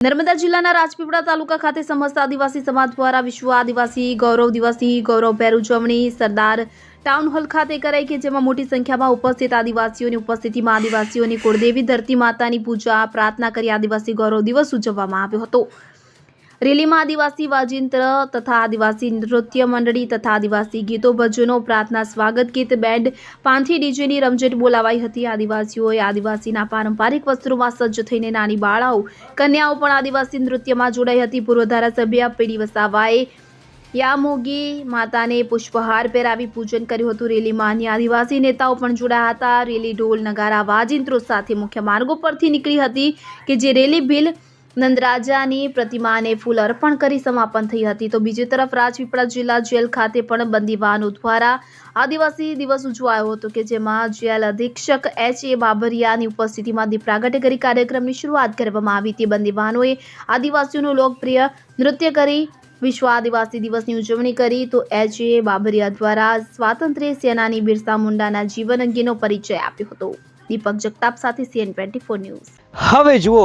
નર્મદા જિલ્લાના રાજપીપળા તાલુકા ખાતે સમસ્ત આદિવાસી સમાજ દ્વારા વિશ્વ આદિવાસી ગૌરવ દિવસની ગૌરવભેર ઉજવણી સરદાર ટાઉન હોલ ખાતે કરાઈ કે જેમાં મોટી સંખ્યામાં ઉપસ્થિત આદિવાસીઓની ઉપસ્થિતિમાં આદિવાસીઓની કુળદેવી ધરતી માતાની પૂજા, પ્રાર્થના કરી આદિવાસી ગૌરવ દિવસ ઉજવવામાં આવ્યો હતો. રેલીમાં આદિવાસી વાજિંત્ર તથા આદિવાસી નૃત્ય મંડળી તથા આદિવાસી ગીતો ભજનો, પ્રાર્થના, સ્વાગત ગીત, બેન્ડ, પાંથી ડીજેની રમઝટ બોલાવાઈ હતી. આદિવાસીઓએ આદિવાસીના પારંપરિક વસ્ત્રોમાં સજ્જ થઈને નાની બાળાઓ, કન્યાઓ પણ આદિવાસી નૃત્યમાં જોડાઈ હતી. પૂર્વ ધારાસભ્ય પીડી વસાવાએ યામોગી માતાને પુષ્પહાર પહેરાવી પૂજન કર્યું હતું. રેલીમાં અન્ય આદિવાસી નેતાઓ પણ જોડાયા હતા. રેલી ઢોલ, નગારા, વાજિંત્રો સાથે મુખ્ય માર્ગો પરથી નીકળી હતી કે જે રેલી ભીલ નંદરાજાની પ્રતિમાને ફૂલ અર્પણ કરી સમાપન થઈ હતી. તો બીજી તરફ રાજપીપળા જિલ્લા જેલ ખાતે પણ બંદીવાનો દ્વારા આદિવાસી દિવસ ઉજવાયો હતો કે જેમાં જેલ અધિક્ષક એચ એ બાબરિયાની ઉપસ્થિતિમાં દીપ પ્રાગટ્ય કરી કાર્યક્રમની શરૂઆત કરવામાં આવી. હતી બંદીવાનોએ આદિવાસીઓનું લોકપ્રિય નૃત્ય કરી, વિશ્વ આદિવાસી દિવસની ઉજવણી કરી. તો એચ એ બાબરિયા દ્વારા સ્વાતંત્ર્ય સેનાની બિરસા મુંડાના જીવન અંગેનો પરિચય આપ્યો હતો. દીપક જગતાપ સાથે સીએન ટ્વેન્ટી ફોર ન્યૂઝ. હવે જુઓ